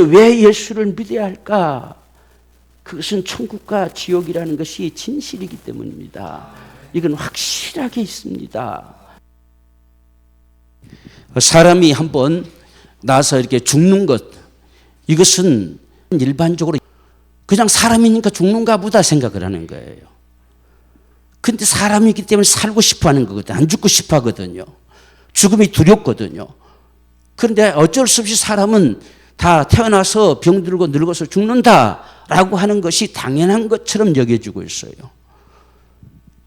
왜 예수를 믿어야 할까? 그것은 천국과 지옥이라는 것이 진실이기 때문입니다. 이건 확실하게 있습니다. 사람이 한번 나서 이렇게 죽는 것, 이것은 일반적으로 그냥 사람이니까 죽는가 보다 생각을 하는 거예요. 근데 사람이기 때문에 살고 싶어 하는 거거든요. 안 죽고 싶어 하거든요. 죽음이 두렵거든요. 그런데 어쩔 수 없이 사람은 다 태어나서 병들고 늙어서 죽는다라고 하는 것이 당연한 것처럼 여겨지고 있어요.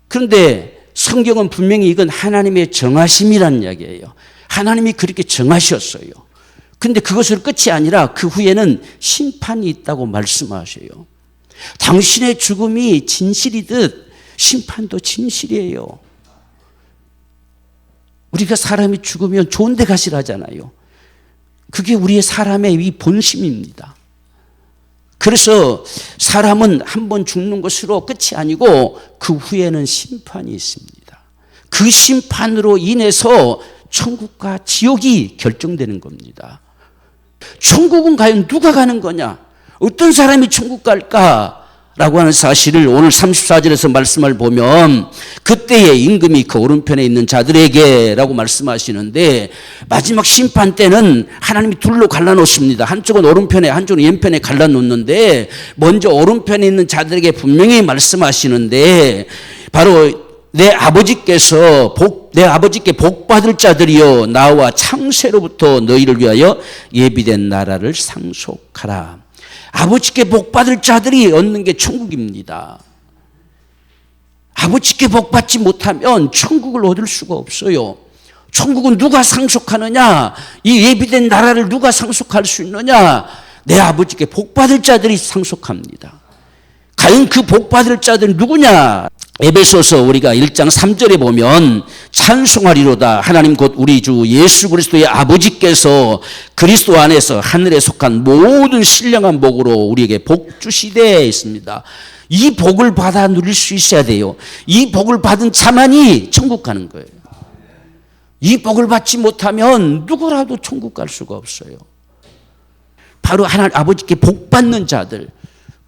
그런데 성경은 분명히 이건 하나님의 정하심이라는 이야기예요. 하나님이 그렇게 정하셨어요. 근데 그것을 끝이 아니라 그 후에는 심판이 있다고 말씀하셔요. 당신의 죽음이 진실이듯 심판도 진실이에요. 우리가 사람이 죽으면 좋은 데 가시라잖아요. 그게 우리의 사람의 이 본심입니다. 그래서 사람은 한 번 죽는 것으로 끝이 아니고 그 후에는 심판이 있습니다. 그 심판으로 인해서 천국과 지옥이 결정되는 겁니다. 천국은 과연 누가 가는 거냐? 어떤 사람이 천국 갈까? 라고 하는 사실을 오늘 34절에서 말씀을 보면 그때의 임금이 그 오른편에 있는 자들에게 라고 말씀하시는데 마지막 심판 때는 하나님이 둘로 갈라놓습니다. 한쪽은 오른편에 한쪽은 왼편에 갈라놓는데 먼저 오른편에 있는 자들에게 분명히 말씀하시는데 바로 내 아버지께서 복, 내 아버지께 복 받을 자들이여 나와 창세로부터 너희를 위하여 예비된 나라를 상속하라. 아버지께 복 받을 자들이 얻는 게 천국입니다. 아버지께 복 받지 못하면 천국을 얻을 수가 없어요. 천국은 누가 상속하느냐? 이 예비된 나라를 누가 상속할 수 있느냐? 내 아버지께 복 받을 자들이 상속합니다. 과연 그 복 받을 자들은 누구냐? 에베소서 우리가 1장 3절에 보면 찬송하리로다 하나님 곧 우리 주 예수 그리스도의 아버지께서 그리스도 안에서 하늘에 속한 모든 신령한 복으로 우리에게 복 주시되 있습니다. 이 복을 받아 누릴 수 있어야 돼요. 이 복을 받은 자만이 천국 가는 거예요. 이 복을 받지 못하면 누구라도 천국 갈 수가 없어요. 바로 하나님 아버지께 복 받는 자들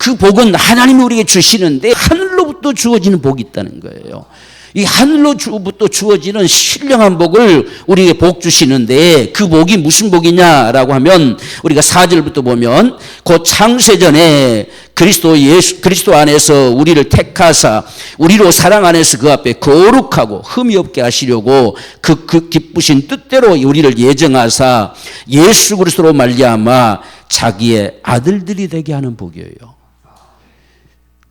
그 복은 하나님이 우리에게 주시는데 하늘로부터 주어지는 복이 있다는 거예요. 이 하늘로부터 주어지는 신령한 복을 우리에게 복 주시는데 그 복이 무슨 복이냐라고 하면 우리가 4절부터 보면 곧 창세전에 그리스도 예수 그리스도 안에서 우리를 택하사 우리로 사랑 안에서 그 앞에 거룩하고 흠이 없게 하시려고 그, 그 기쁘신 뜻대로 우리를 예정하사 예수 그리스도로 말미암아 자기의 아들들이 되게 하는 복이에요.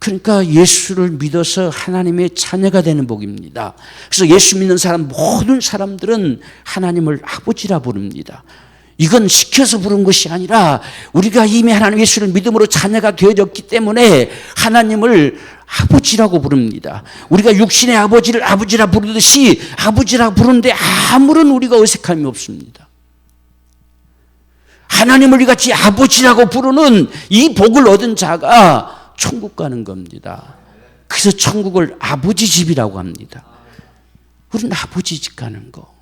그러니까 예수를 믿어서 하나님의 자녀가 되는 복입니다. 그래서 예수 믿는 사람 모든 사람들은 하나님을 아버지라 부릅니다. 이건 시켜서 부른 것이 아니라 우리가 이미 하나님 예수를 믿음으로 자녀가 되어졌기 때문에 하나님을 아버지라고 부릅니다. 우리가 육신의 아버지를 아버지라 부르듯이 아버지라 부르는데 아무런 우리가 어색함이 없습니다. 하나님을 같이 아버지라고 부르는 이 복을 얻은 자가 천국 가는 겁니다. 그래서 천국을 아버지 집이라고 합니다. 우리는 아버지 집 가는 거.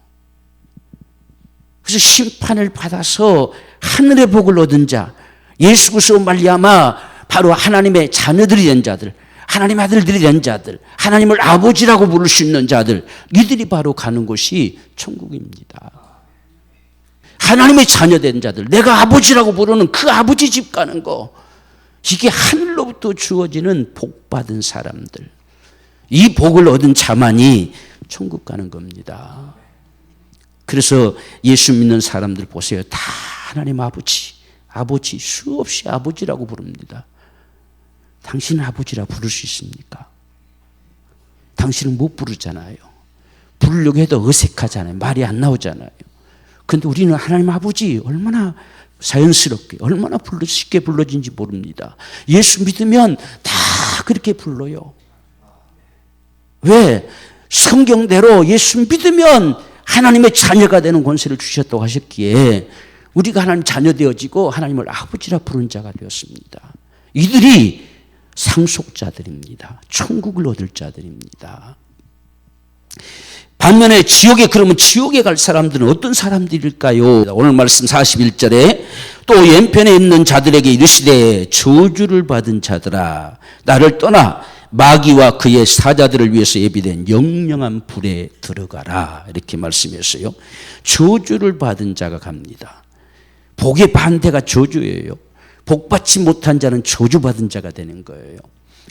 그래서 심판을 받아서 하늘의 복을 얻은 자, 예수 그리스도 말미암아 바로 하나님의 자녀들이 된 자들, 하나님 아들들이 된 자들, 하나님을 아버지라고 부를 수 있는 자들, 이들이 바로 가는 곳이 천국입니다. 하나님의 자녀 된 자들, 내가 아버지라고 부르는 그 아버지 집 가는 거. 이게 하늘 로부터 주어지는 복 받은 사람들. 이 복을 얻은 자만이 천국 가는 겁니다. 그래서 예수 믿는 사람들 보세요. 다 하나님 아버지, 아버지, 수없이 아버지라고 부릅니다. 당신은 아버지라 부를 수 있습니까? 당신은 못 부르잖아요. 부르려고 해도 어색하잖아요. 말이 안 나오잖아요. 근데 우리는 하나님 아버지 얼마나 자연스럽게 얼마나 불러 쉽게 불러진지 모릅니다. 예수 믿으면 다 그렇게 불러요. 왜? 성경대로 예수 믿으면 하나님의 자녀가 되는 권세를 주셨다고 하셨기에 우리가 하나님 자녀 되어지고 하나님을 아버지라 부른 자가 되었습니다. 이들이 상속자들입니다. 천국을 얻을 자들입니다. 반면에 지옥에 그러면 지옥에 갈 사람들은 어떤 사람들일까요? 오늘 말씀 41절에 또 왼편에 있는 자들에게 이르시되 저주를 받은 자들아 나를 떠나 마귀와 그의 사자들을 위해서 예비된 영영한 불에 들어가라 이렇게 말씀했어요. 저주를 받은 자가 갑니다. 복의 반대가 저주예요. 복 받지 못한 자는 저주받은 자가 되는 거예요.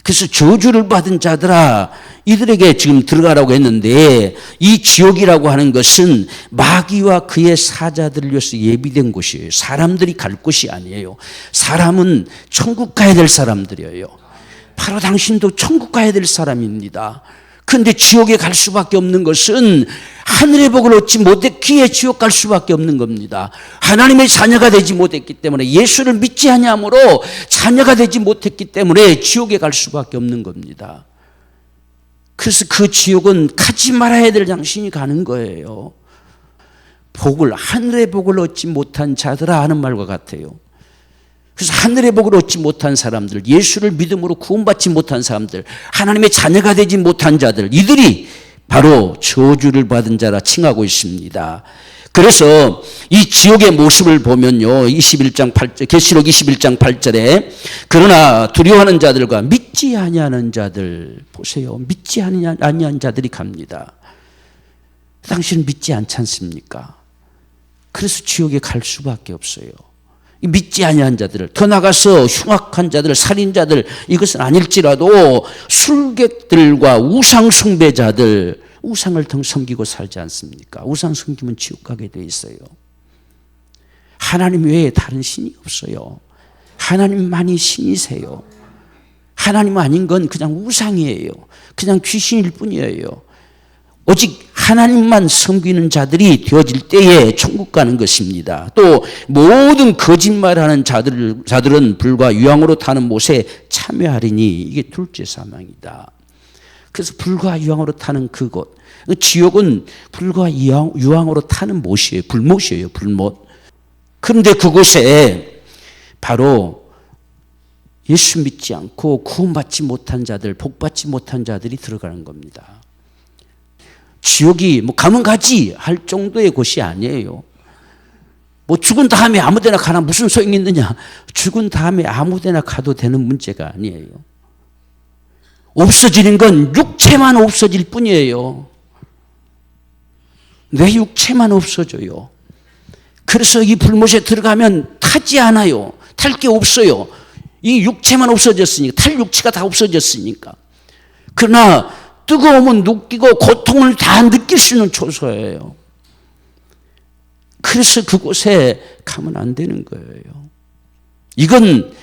그래서 저주를 받은 자들아 이들에게 지금 들어가라고 했는데 이 지옥이라고 하는 것은 마귀와 그의 사자들을 위해서 예비된 곳이에요. 사람들이 갈 곳이 아니에요. 사람은 천국 가야 될 사람들이에요. 바로 당신도 천국 가야 될 사람입니다. 근데 지옥에 갈 수밖에 없는 것은 하늘의 복을 얻지 못했기에 지옥 갈 수밖에 없는 겁니다. 하나님의 자녀가 되지 못했기 때문에 예수를 믿지 아니함으로 자녀가 되지 못했기 때문에 지옥에 갈 수밖에 없는 겁니다. 그래서 그 지옥은 가지 말아야 될 당신이 가는 거예요. 복을 하늘의 복을 얻지 못한 자들아 하는 말과 같아요. 그래서 하늘의 복을 얻지 못한 사람들, 예수를 믿음으로 구원받지 못한 사람들, 하나님의 자녀가 되지 못한 자들, 이들이 바로 저주를 받은 자라 칭하고 있습니다. 그래서 이 지옥의 모습을 보면요. 21장 8절, 계시록 21장 8절에 그러나 두려워하는 자들과 믿지 아니하는 자들 보세요. 믿지 아니한 자들이 갑니다. 당신은 믿지 않지 않습니까? 그래서 지옥에 갈 수밖에 없어요. 믿지 아니한 자들을 더 나가서 흉악한 자들, 살인자들 이것은 아닐지라도 술객들과 우상 숭배자들 우상을 등 섬기고 살지 않습니까? 우상 섬기면 지옥 가게 돼 있어요. 하나님 외에 다른 신이 없어요. 하나님만이 신이세요. 하나님 아닌 건 그냥 우상이에요. 그냥 귀신일 뿐이에요. 오직 하나님만 섬기는 자들이 되어질 때에 천국 가는 것입니다. 또 모든 거짓말하는 자들, 자들은 불과 유황으로 타는 못에 참여하리니 이게 둘째 사망이다. 그래서 불과 유황으로 타는 그곳. 지옥은 불과 유황 으로 타는 못이에요. 불못이에요. 불못. 그런데 그곳에 바로 예수 믿지 않고 구원받지 못한 자들, 복받지 못한 자들이 들어가는 겁니다. 지옥이 뭐 가면 가지 할 정도의 곳이 아니에요. 뭐 죽은 다음에 아무 데나 가나 무슨 소용이 있느냐. 죽은 다음에 아무 데나 가도 되는 문제가 아니에요. 없어지는 건 육체만 없어질 뿐이에요. 내 육체만 없어져요. 그래서 이 불못에 들어가면 타지 않아요. 탈 게 없어요. 이 육체만 없어졌으니까, 탈 육체가 다 없어졌으니까. 그러나 뜨거움은 느끼고 고통을 다 느낄 수 있는 초소예요. 그래서 그곳에 가면 안 되는 거예요. 이건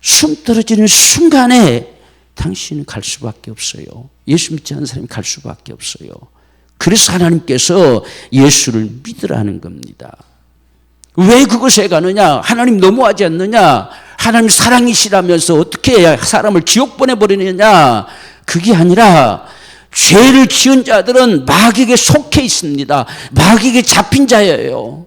숨 떨어지는 순간에 당신은 갈 수밖에 없어요. 예수 믿지 않는 사람이 갈 수밖에 없어요. 그래서 하나님께서 예수를 믿으라는 겁니다. 왜 그곳에 가느냐? 하나님 너무하지 않느냐? 하나님 사랑이시라면서 어떻게 사람을 지옥 보내버리느냐? 그게 아니라 죄를 지은 자들은 마귀에게 속해 있습니다. 마귀에게 잡힌 자예요.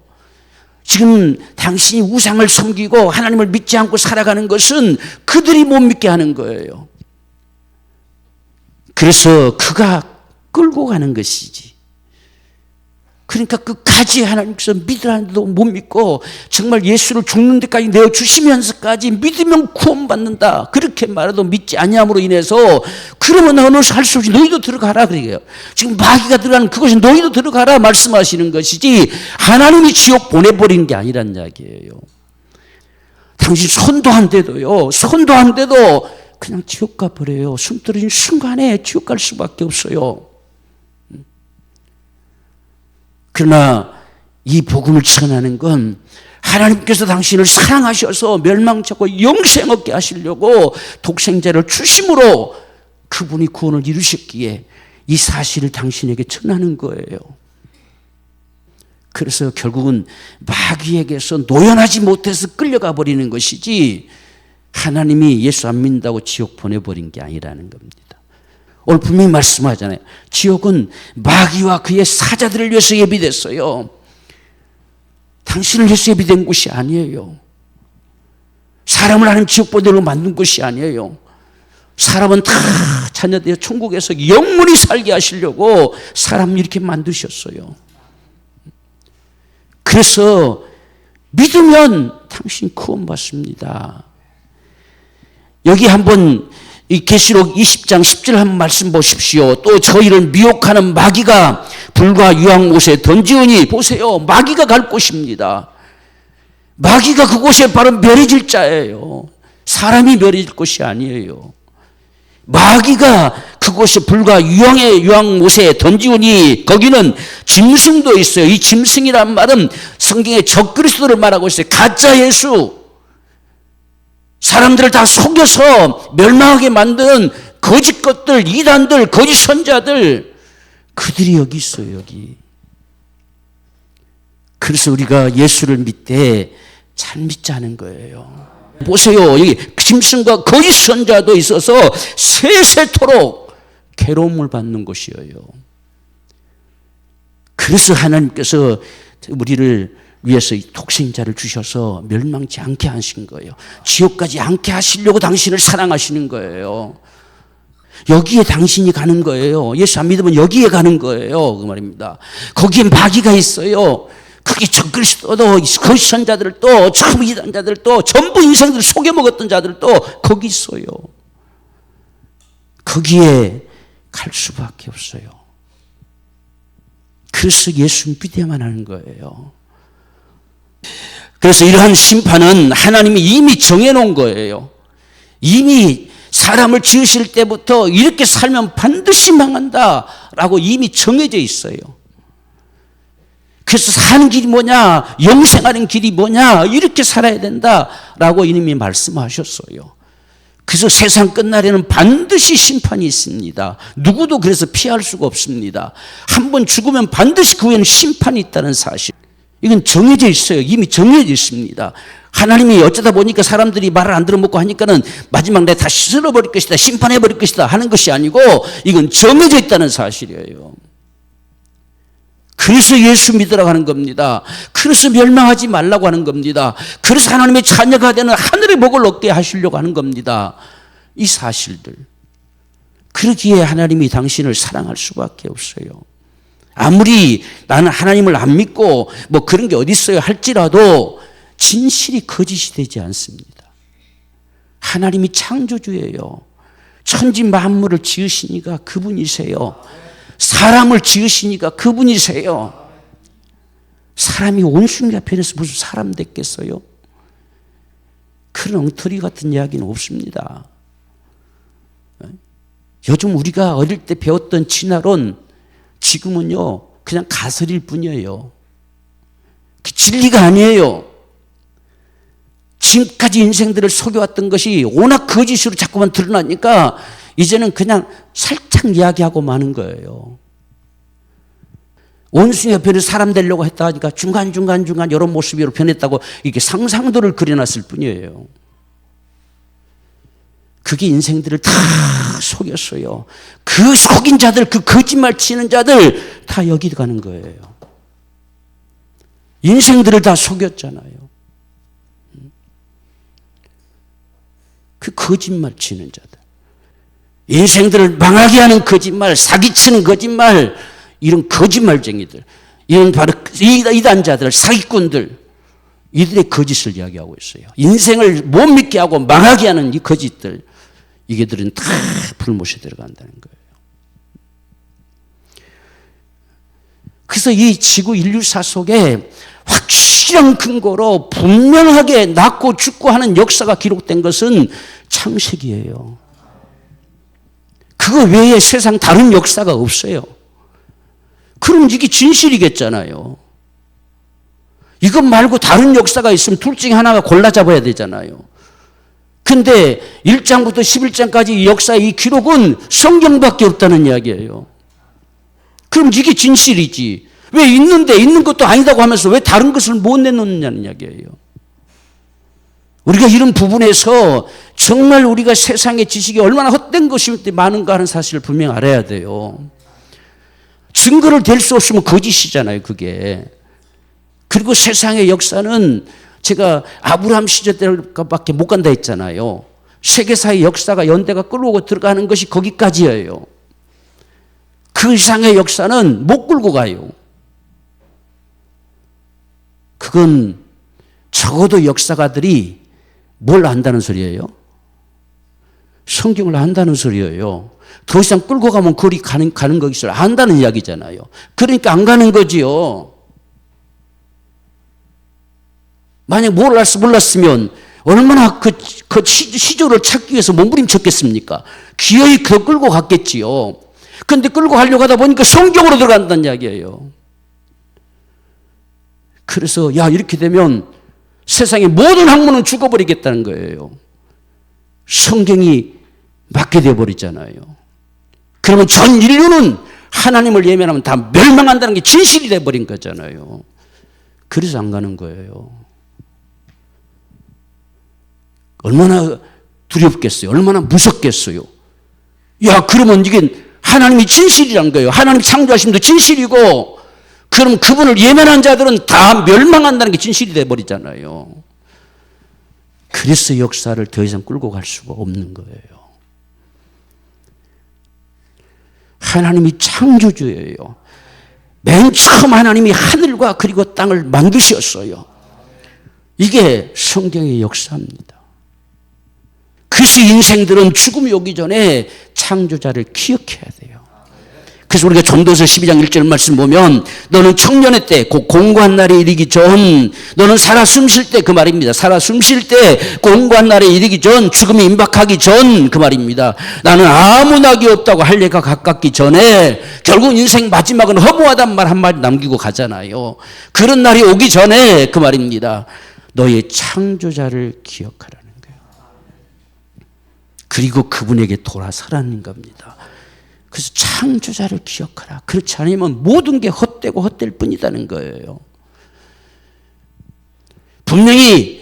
지금 당신이 우상을 섬기고 하나님을 믿지 않고 살아가는 것은 그들이 못 믿게 하는 거예요. 그래서 그가 끌고 가는 것이지. 그러니까 끝까지 하나님께서 믿으라는데도 못 믿고 정말 예수를 죽는 데까지 내어 주시면서까지 믿으면 구원받는다. 그렇게 말해도 믿지 아니함으로 인해서 그러면 너는 할수 없이 너희도 들어가라 그래요. 지금 마귀가 들어가는 그것이 너희도 들어가라 말씀하시는 것이지 하나님이 지옥 보내버린 게 아니란 이야기예요. 당신 손도 안 대도요. 손도 안 대도 그냥 지옥 가버려요. 숨 떨어진 순간에 지옥 갈 수밖에 없어요. 그러나 이 복음을 전하는 건 하나님께서 당신을 사랑하셔서 멸망자고 영생 얻게 하시려고 독생자를 주심으로 그분이 구원을 이루셨기에 이 사실을 당신에게 전하는 거예요. 그래서 결국은 마귀에게서 노연하지 못해서 끌려가 버리는 것이지 하나님이 예수 안 믿는다고 지옥 보내버린 게 아니라는 겁니다. 오늘 분명히 말씀하잖아요. 지옥은 마귀와 그의 사자들을 위해서 예비됐어요. 당신을 위해서 예비된 곳이 아니에요. 사람을 하는 지옥 보내로 만든 곳이 아니에요. 사람은 다 자녀들 천국에서 영원히 살게 하시려고 사람 이렇게 만드셨어요. 그래서 믿으면 당신 구원받습니다. 여기 한번 이 계시록 20장 10절 한번 말씀 보십시오. 또 저희를 미혹하는 마귀가 불과 유황못에 던지오니 보세요. 마귀가 갈 곳입니다. 마귀가 그곳에 바로 멸해질 자예요. 사람이 멸해질 것이 아니에요. 마귀가 그곳에 불과 유황의 유황 못에 던지오니 거기는 짐승도 있어요. 이 짐승이란 말은 성경에 적그리스도를 말하고 있어요. 가짜 예수. 사람들을 다 속여서 멸망하게 만든 거짓 것들, 이단들, 거짓 선자들 그들이 여기 있어요, 여기. 그래서 우리가 예수를 믿되 잘 믿자는 거예요. 보세요. 여기 짐승과 거짓 선자도 있어서 세세토록 괴로움을 받는 것이에요. 그래서 하나님께서 우리를 위해서 이 독생자를 주셔서 멸망치 않게 하신 거예요. 지옥까지 않게 하시려고 당신을 사랑하시는 거예요. 여기에 당신이 가는 거예요. 예수 안 믿으면 여기에 가는 거예요. 그 말입니다. 거기에 마귀가 있어요. 그게 적그리스도도 거짓 선자들도 참 이단자들도 전부 인생들 속여 먹었던 자들도 거기 있어요. 거기에 갈 수밖에 없어요. 그래서 예수 믿어야만 하는 거예요. 그래서 이러한 심판은 하나님이 이미 정해놓은 거예요. 이미 사람을 지으실 때부터 이렇게 살면 반드시 망한다라고 이미 정해져 있어요. 그래서 사는 길이 뭐냐, 영생하는 길이 뭐냐, 이렇게 살아야 된다라고 이님이 말씀하셨어요. 그래서 세상 끝날에는 반드시 심판이 있습니다. 누구도 그래서 피할 수가 없습니다. 한 번 죽으면 반드시 그 후에는 심판이 있다는 사실. 이건 정해져 있어요. 이미 정해져 있습니다. 하나님이 어쩌다 보니까 사람들이 말을 안 들어먹고 하니까는 마지막 내가 다 씻어버릴 것이다. 심판해버릴 것이다. 하는 것이 아니고 이건 정해져 있다는 사실이에요. 그래서 예수 믿으라고 하는 겁니다. 그래서 멸망하지 말라고 하는 겁니다. 그래서 하나님의 자녀가 되는 하늘의 복을 얻게 하시려고 하는 겁니다. 이 사실들. 그러기에 하나님이 당신을 사랑할 수밖에 없어요. 아무리 나는 하나님을 안 믿고 뭐 그런 게 어디 있어요 할지라도 진실이 거짓이 되지 않습니다. 하나님이 창조주예요. 천지 만물을 지으시니까 그분이세요. 사람을 지으시니까 그분이세요. 사람이 온순히 앞에서 무슨 사람 됐겠어요? 그런 엉터리 같은 이야기는 없습니다. 요즘 우리가 어릴 때 배웠던 진화론 지금은요, 그냥 가설일 뿐이에요. 진리가 아니에요. 지금까지 인생들을 속여왔던 것이 워낙 거짓으로 자꾸만 드러나니까 이제는 그냥 살짝 이야기하고 마는 거예요. 원숭이 옆에는 사람 되려고 했다 하니까 중간중간중간 여러 모습으로 변했다고 이렇게 상상도를 그려놨을 뿐이에요. 그게 인생들을 다 속였어요. 그 속인 자들, 그 거짓말 치는 자들 다 여기 가는 거예요. 인생들을 다 속였잖아요. 그 거짓말 치는 자들. 인생들을 망하게 하는 거짓말, 사기치는 거짓말, 이런 거짓말쟁이들, 이런 바로 이단자들, 사기꾼들, 이들의 거짓을 이야기하고 있어요. 인생을 못 믿게 하고 망하게 하는 이 거짓들, 이게들은 다 불못에 들어간다는 거예요. 그래서 이 지구 인류사 속에 확실한 근거로 분명하게 낳고 죽고 하는 역사가 기록된 것은 창세기예요. 그거 외에 세상 다른 역사가 없어요. 그럼 이게 진실이겠잖아요. 이것 말고 다른 역사가 있으면 둘 중에 하나가 골라 잡아야 되잖아요. 근데 1장부터 11장까지 역사의 이 기록은 성경밖에 없다는 이야기예요. 그럼 이게 진실이지. 왜 있는데 있는 것도 아니다고 하면서 왜 다른 것을 못 내놓느냐는 이야기예요. 우리가 이런 부분에서 정말 우리가 세상의 지식이 얼마나 헛된 것이 많은가 하는 사실을 분명 알아야 돼요. 증거를 댈 수 없으면 거짓이잖아요, 그게. 그리고 세상의 역사는 제가 아브라함 시절 때밖에 못 간다 했잖아요. 세계사의 역사가 연대가 끌어오고 들어가는 것이 거기까지예요. 그 이상의 역사는 못 끌고 가요. 그건 적어도 역사가들이 뭘 안다는 소리예요? 성경을 안다는 소리예요. 더 이상 끌고 가면 거리 가는, 가는 거기서 안다는 이야기잖아요. 그러니까 안 가는 거지요. 만약 몰랐, 몰랐으면 얼마나 그, 그 시, 시조를 찾기 위해서 몸부림쳤겠습니까? 기어이 그 끌고 갔겠지요. 근데 끌고 가려고 하다 보니까 성경으로 들어간다는 이야기예요. 그래서 야 이렇게 되면 세상의 모든 학문은 죽어버리겠다는 거예요. 성경이 맞게 돼버리잖아요. 그러면 전 인류는 하나님을 예면하면 다 멸망한다는 게 진실이 돼버린 거잖아요. 그래서 안 가는 거예요. 얼마나 두렵겠어요. 얼마나 무섭겠어요. 야, 그러면 이게 하나님이 진실이란 거예요. 하나님 창조하심도 진실이고, 그럼 그분을 예면한 자들은 다 멸망한다는 게 진실이 돼버리잖아요. 그래서 역사를 더 이상 끌고 갈 수가 없는 거예요. 하나님이 창조주예요. 맨 처음 하나님이 하늘과 그리고 땅을 만드셨어요. 이게 성경의 역사입니다. 그래서 인생들은 죽음이 오기 전에 창조자를 기억해야 돼요. 그래서 우리가 전도서 12장 1절 말씀 보면 너는 청년의 때, 곧 공고한 날에 이르기 전, 너는 살아 숨 쉴 때 그 말입니다. 살아 숨 쉴 때 공고한 날에 이르기 전, 죽음이 임박하기 전 그 말입니다. 나는 아무 낙이 없다고 할 예가 가깝기 전에 결국 인생 마지막은 허무하단 말 한마디 남기고 가잖아요. 그런 날이 오기 전에 그 말입니다. 너의 창조자를 기억하라는 거예요. 그리고 그분에게 돌아서라는 겁니다. 그래서 창조자를 기억하라. 그렇지 않으면 모든 게 헛되고 헛될 뿐이라는 거예요. 분명히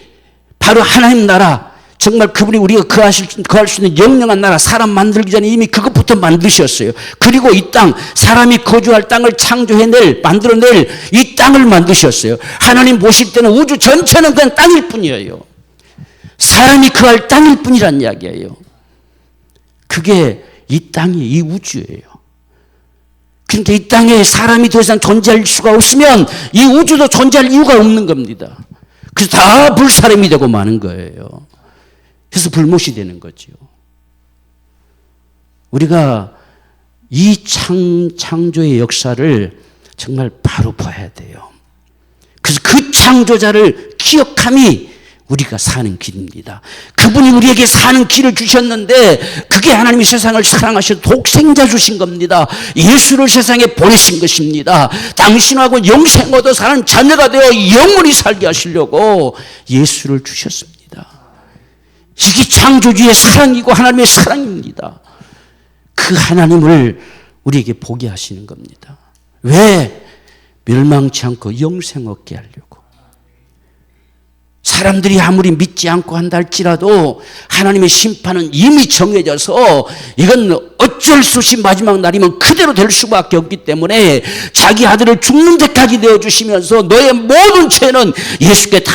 바로 하나님 나라, 정말 그분이 우리가 거하실, 거할 수 있는 영영한 나라, 사람 만들기 전에 이미 그것부터 만드셨어요. 그리고 이 땅, 사람이 거주할 땅을 창조해낼, 만들어낼 이 땅을 만드셨어요. 하나님 보실 때는 우주 전체는 그냥 땅일 뿐이에요. 사람이 거할 땅일 뿐이란 이야기예요. 그게 이 땅이 이 우주예요. 그러니까 이 땅에 사람이 더 이상 존재할 수가 없으면 이 우주도 존재할 이유가 없는 겁니다. 그래서 다 불사람이 되고 마는 거예요. 그래서 불못이 되는 거지요. 우리가 이 창, 창조의 역사를 정말 바로 봐야 돼요. 그래서 그 창조자를 기억함이 우리가 사는 길입니다. 그분이 우리에게 사는 길을 주셨는데 그게 하나님이 세상을 사랑하셔 독생자 주신 겁니다. 예수를 세상에 보내신 것입니다. 당신하고 영생 얻어 사는 자녀가 되어 영원히 살게 하시려고 예수를 주셨습니다. 이게 창조주의 사랑이고 하나님의 사랑입니다. 그 하나님을 우리에게 보게 하시는 겁니다. 왜? 멸망치 않고 영생 얻게 하려고. 사람들이 아무리 믿지 않고 한다 할지라도 하나님의 심판은 이미 정해져서 이건 어쩔 수 없이 마지막 날이면 그대로 될 수밖에 없기 때문에 자기 아들을 죽는 데까지 내어주시면서 너의 모든 죄는 예수께 다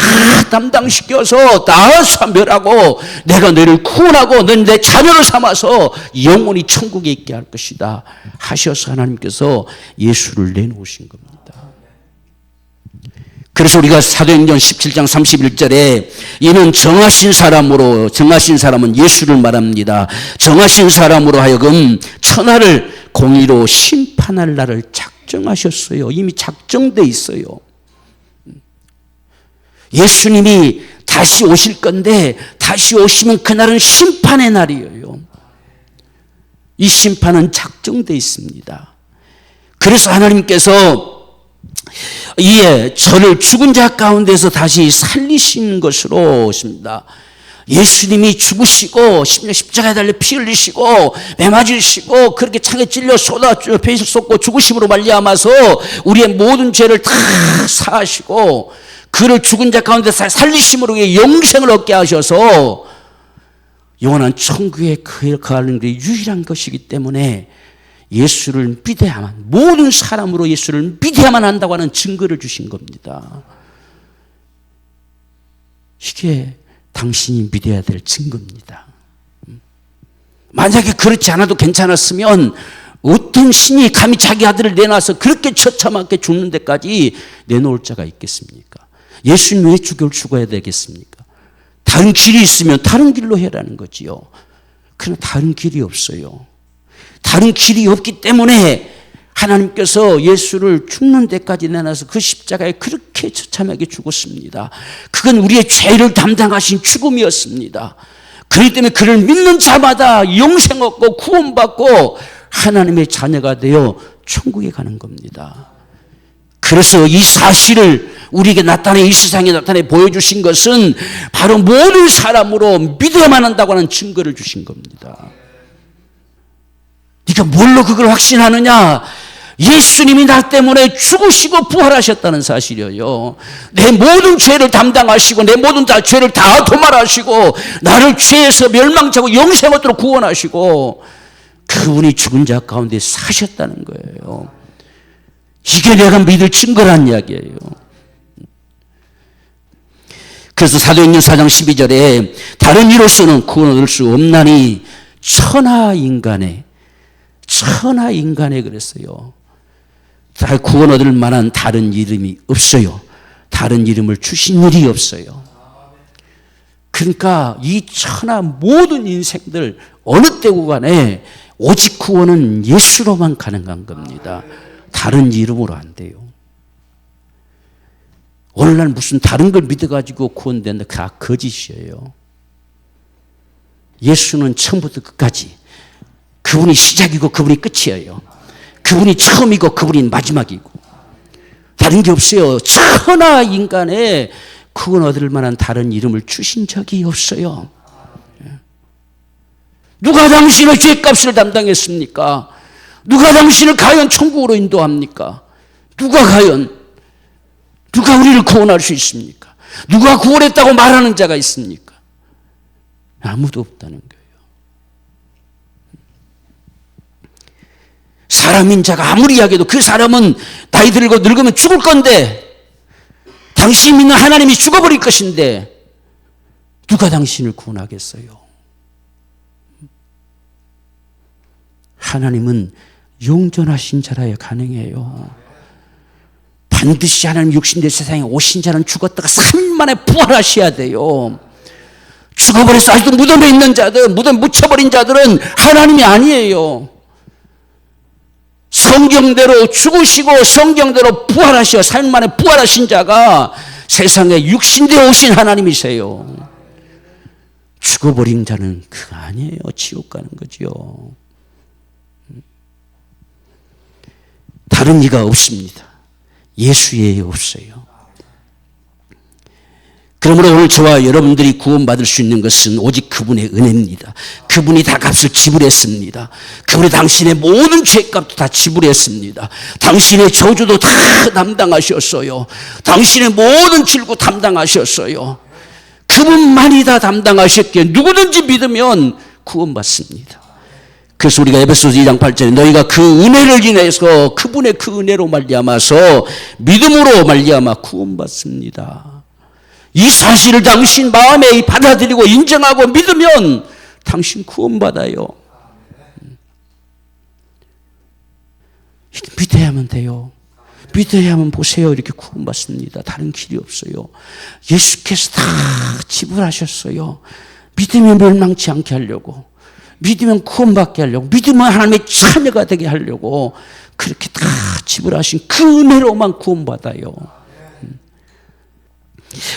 담당시켜서 다 선별하고 내가 너를 구원하고 넌 내 자녀를 삼아서 영원히 천국에 있게 할 것이다 하셔서 하나님께서 예수를 내놓으신 겁니다. 그래서 우리가 사도행전 17장 31절에 이는 정하신 사람으로 정하신 사람은 예수를 말합니다. 정하신 사람으로 하여금 천하를 공의로 심판할 날을 작정하셨어요. 이미 작정돼 있어요. 예수님이 다시 오실 건데 다시 오시면 그날은 심판의 날이에요. 이 심판은 작정돼 있습니다. 그래서 하나님께서 이에 저를 죽은 자 가운데서 다시 살리신 것으로 오십니다. 예수님이 죽으시고 십자가에 달려 피 흘리시고 매 맞으시고 그렇게 창에 찔려 쏟아 배실 쏟고 죽으심으로 말미암아서 우리의 모든 죄를 다 사하시고 그를 죽은 자 가운데 살리심으로 영생을 얻게 하셔서 영원한 천국에 거하는 게 유일한 것이기 때문에 예수를 믿어야만 모든 사람으로 예수를 믿어야만 한다고 하는 증거를 주신 겁니다. 이게 당신이 믿어야 될 증거입니다. 만약에 그렇지 않아도 괜찮았으면 어떤 신이 감히 자기 아들을 내놔서 그렇게 처참하게 죽는 데까지 내놓을 자가 있겠습니까? 예수님 왜 죽을 죽어야 되겠습니까? 다른 길이 있으면 다른 길로 해라는 거지요. 그러나 다른 길이 없어요. 다른 길이 없기 때문에 하나님께서 예수를 죽는 데까지 내놔서 그 십자가에 그렇게 처참하게 죽었습니다. 그건 우리의 죄를 담당하신 죽음이었습니다. 그렇기 때문에 그를 믿는 자마다 영생 얻고 구원받고 하나님의 자녀가 되어 천국에 가는 겁니다. 그래서 이 사실을 우리에게 나타내 이 세상에 나타내 보여주신 것은 바로 모든 사람으로 믿어야만 한다고 하는 증거를 주신 겁니다. 네가 뭘로 그걸 확신하느냐? 예수님이 나 때문에 죽으시고 부활하셨다는 사실이에요. 내 모든 죄를 담당하시고 내 모든 다 죄를 다 도말하시고 나를 죄에서 멸망자고 영생 얻도록 구원하시고 그분이 죽은 자 가운데 사셨다는 거예요. 이게 내가 믿을 증거란 이야기예요. 그래서 사도행전 4장 12절에 다른 이로서는 구원 얻을 수 없나니 천하 인간에 천하 인간에 그랬어요. 구원 얻을 만한 다른 이름이 없어요. 다른 이름을 주신 일이 없어요. 그러니까 이 천하 모든 인생들 어느 때고 간에 오직 구원은 예수로만 가능한 겁니다. 다른 이름으로 안 돼요. 오늘날 무슨 다른 걸 믿어가지고 구원된다. 다 거짓이에요. 예수는 처음부터 끝까지 그분이 시작이고 그분이 끝이에요. 그분이 처음이고 그분이 마지막이고 다른 게 없어요. 천하 인간에 구원 얻을 만한 다른 이름을 주신 적이 없어요. 누가 당신의 죄값을 담당했습니까? 누가 당신을 과연 천국으로 인도합니까? 누가 과연 누가 우리를 구원할 수 있습니까? 누가 구원했다고 말하는 자가 있습니까? 아무도 없다는 거예요. 사람인 자가 아무리 이야기해도 그 사람은 나이 들고 늙으면 죽을 건데 당신 믿는 하나님이 죽어버릴 것인데 누가 당신을 구원하겠어요? 하나님은 용전하신 자라야 가능해요. 반드시 하나님 육신대 세상에 오신 자는 죽었다가 3일 만에 부활하셔야 돼요. 죽어버려서 아직도 무덤에 있는 자들, 무덤 묻혀버린 자들은 하나님이 아니에요. 성경대로 죽으시고 성경대로 부활하셔 3일 만에 부활하신 자가 세상에 육신대 오신 하나님이세요. 죽어버린 자는 그거 아니에요. 지옥 가는 거지요. 다른 이가 없습니다. 예수 외에 없어요. 그러므로 오늘 저와 여러분들이 구원받을 수 있는 것은 오직 그분의 은혜입니다. 그분이 다 값을 지불했습니다. 그분이 당신의 모든 죄값도 다 지불했습니다. 당신의 저주도 다 담당하셨어요. 당신의 모든 질고 담당하셨어요. 그분만이 다 담당하셨기에 누구든지 믿으면 구원받습니다. 그래서 우리가 에베소서 2장 8절에 너희가 그 은혜를 인해서 그분의 그 은혜로 말미암아서 믿음으로 말미암아 구원받습니다. 이 사실을 당신 마음에 받아들이고 인정하고 믿으면 당신 구원받아요. 믿어야만 돼요. 믿어야만 보세요. 이렇게 구원받습니다. 다른 길이 없어요. 예수께서 다 지불하셨어요. 믿으면 멸망치 않게 하려고. 믿으면 구원받게 하려고, 믿으면 하나님의 자녀가 되게 하려고 그렇게 다 지불하신 그 은혜로만 구원받아요.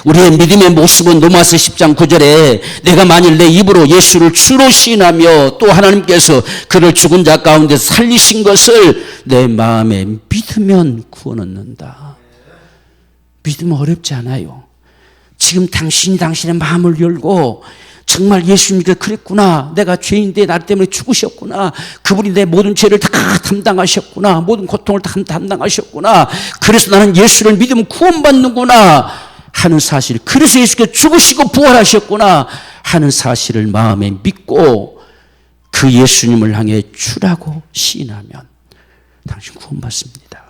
우리의 믿음의 모습은 로마서 10장 9절에 내가 만일 내 입으로 예수를 주로 시인하며 또 하나님께서 그를 죽은 자 가운데 살리신 것을 내 마음에 믿으면 구원 얻는다. 믿으면 어렵지 않아요. 지금 당신이 당신의 마음을 열고 정말 예수님께 그랬구나. 내가 죄인데 나 때문에 죽으셨구나. 그분이 내 모든 죄를 다 담당하셨구나. 모든 고통을 다 담당하셨구나. 그래서 나는 예수를 믿으면 구원받는구나. 하는 사실. 그래서 예수께서 죽으시고 부활하셨구나. 하는 사실을 마음에 믿고 그 예수님을 향해 주라고 시인하면 당신 구원받습니다.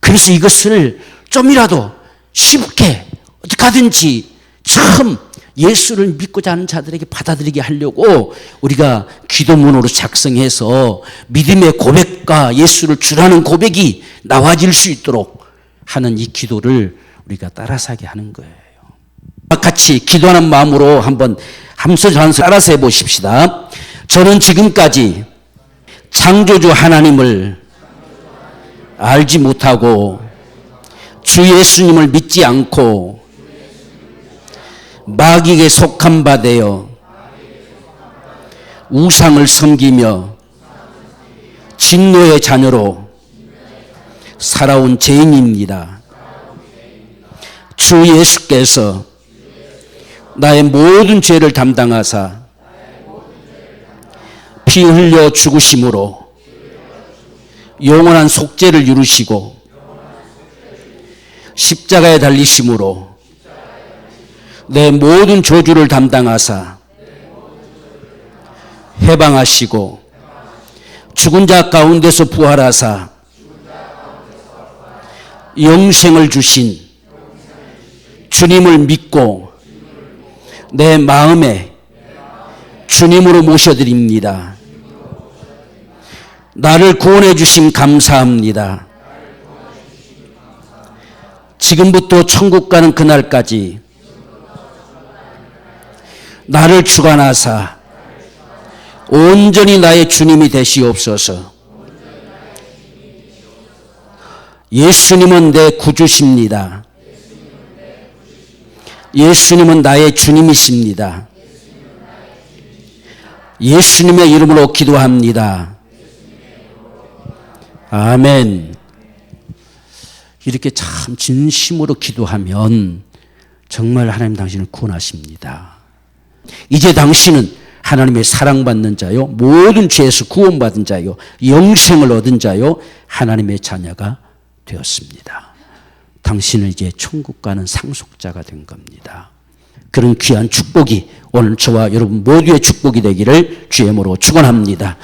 그래서 이것을 좀이라도 쉽게 어떻게 하든지 처음 예수를 믿고자 하는 자들에게 받아들이게 하려고 우리가 기도문으로 작성해서 믿음의 고백과 예수를 주라는 고백이 나와질 수 있도록 하는 이 기도를 우리가 따라서 하게 하는 거예요. 같이 기도하는 마음으로 한번 한번 따라서 해보십시다. 저는 지금까지 창조주 하나님을 알지 못하고 주 예수님을 믿지 않고 마귀에게 속한 바 되어 우상을 섬기며 진노의 자녀로 살아온 죄인입니다. 주 예수께서 나의 모든 죄를 담당하사 피 흘려 죽으심으로 영원한 속죄를 이루시고 십자가에 달리심으로 내 모든 저주를 담당하사 해방하시고 죽은 자 가운데서 부활하사 영생을 주신 주님을 믿고 내 마음에 주님으로 모셔드립니다. 나를 구원해 주심 감사합니다. 지금부터 천국 가는 그날까지 나를 주관하사 온전히 나의 주님이 되시옵소서. 예수님은 내 구주십니다. 예수님은 나의 주님이십니다. 예수님의 이름으로 기도합니다. 아멘. 이렇게 참 진심으로 기도하면 정말 하나님 당신을 구원하십니다. 이제 당신은 하나님의 사랑받는 자요, 모든 죄에서 구원받은 자요, 영생을 얻은 자요, 하나님의 자녀가 되었습니다. 당신은 이제 천국 가는 상속자가 된 겁니다. 그런 귀한 축복이 오늘 저와 여러분 모두의 축복이 되기를 주의 모로 축원합니다.